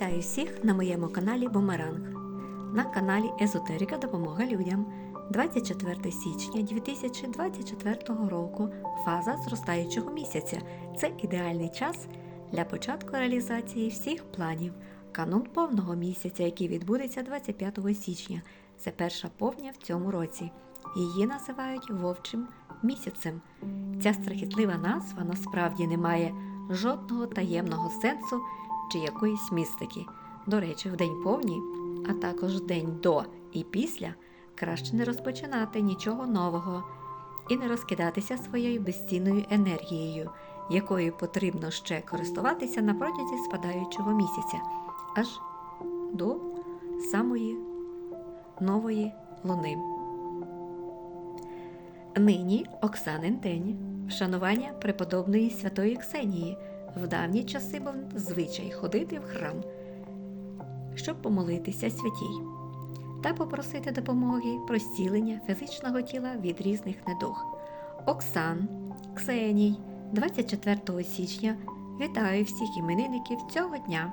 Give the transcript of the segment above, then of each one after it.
Вітаю всіх на моєму каналі Бумеранг. На каналі Езотерика допомога людям. 24 січня 2024 року фаза зростаючого місяця. Це ідеальний час для початку реалізації всіх планів. Канун повного місяця, який відбудеться 25 січня. Це перша повня в цьому році. Її називають вовчим місяцем. Ця страхітлива назва насправді не має жодного таємного сенсу чи якоїсь містики. До речі, в день повні, а також день до і після краще не розпочинати нічого нового і не розкидатися своєю безцінною енергією, якою потрібно ще користуватися на протязі спадаючого місяця, аж до самої нової луни. Нині Оксанин день, вшанування преподобної святої Ксенії. В давні часи був звичай ходити в храм, щоб помолитися святій та попросити допомоги про зцілення фізичного тіла від різних недуг. Оксан, Ксеній, 24 січня вітаю всіх іменинників цього дня.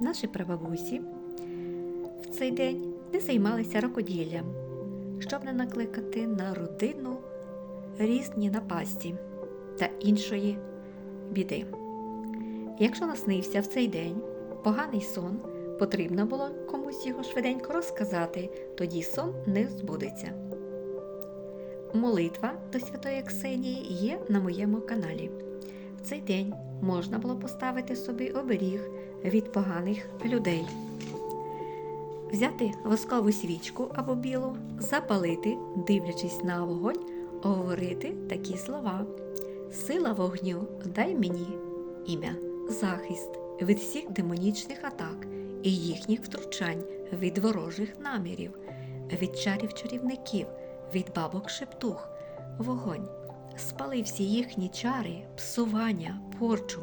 Наші прабабусі в цей день не займалися рукоділлям, щоб не накликати на родину різні напасті та іншої біди. Якщо наснився в цей день поганий сон, потрібно було комусь його швиденько розказати, тоді сон не збудеться. Молитва до Святої Ксенії є на моєму каналі. В цей день можна було поставити собі оберіг від поганих людей, взяти воскову свічку або білу, запалити, дивлячись на вогонь, говорити такі слова: Сила вогню, дай мені ім'я захист від всіх демонічних атак і їхніх втручань від ворожих намірів, від чарів чарівників, від бабок шептух, вогонь, спали всі їхні чари, псування, порчу,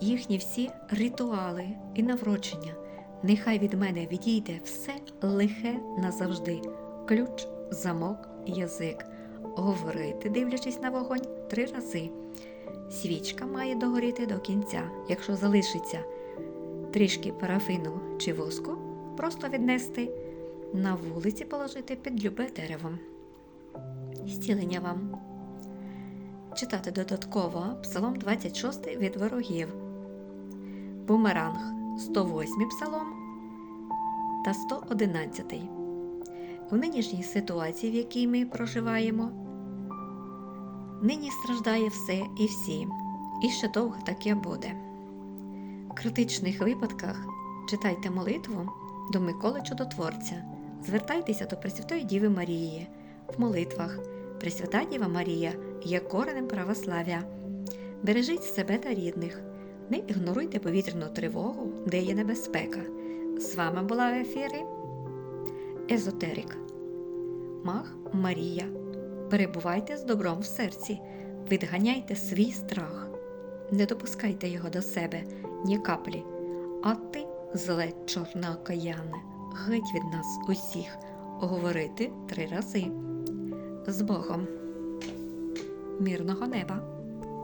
їхні всі ритуали і наврочення. Нехай від мене відійде все лихе назавжди, ключ, замок, язик, говорити, дивлячись на вогонь, три рази. Свічка має догоріти до кінця. Якщо залишиться трішки парафину чи воску, просто віднести на вулиці положити під любе дерево. Зцілення вам. Читати додатково Псалом 26 від ворогів, Бумеранг 108 псалом та 111. В нинішній ситуації, в якій ми проживаємо, Нині страждає все і всі, і ще довго таке буде. В критичних випадках читайте молитву до Миколи Чудотворця, звертайтеся до Пресвятої Діви Марії в молитвах. Пресвята Діва Марія є коренем православ'я. Бережіть себе та рідних, не ігноруйте повітряну тривогу, де є небезпека. З вами була в ефірі Езотерик, Мах Марія. Перебувайте з добром в серці, відганяйте свій страх, не допускайте його до себе ні каплі, а ти, зле чорна окаяне, геть від нас усіх, говорити три рази. З Богом, мирного неба!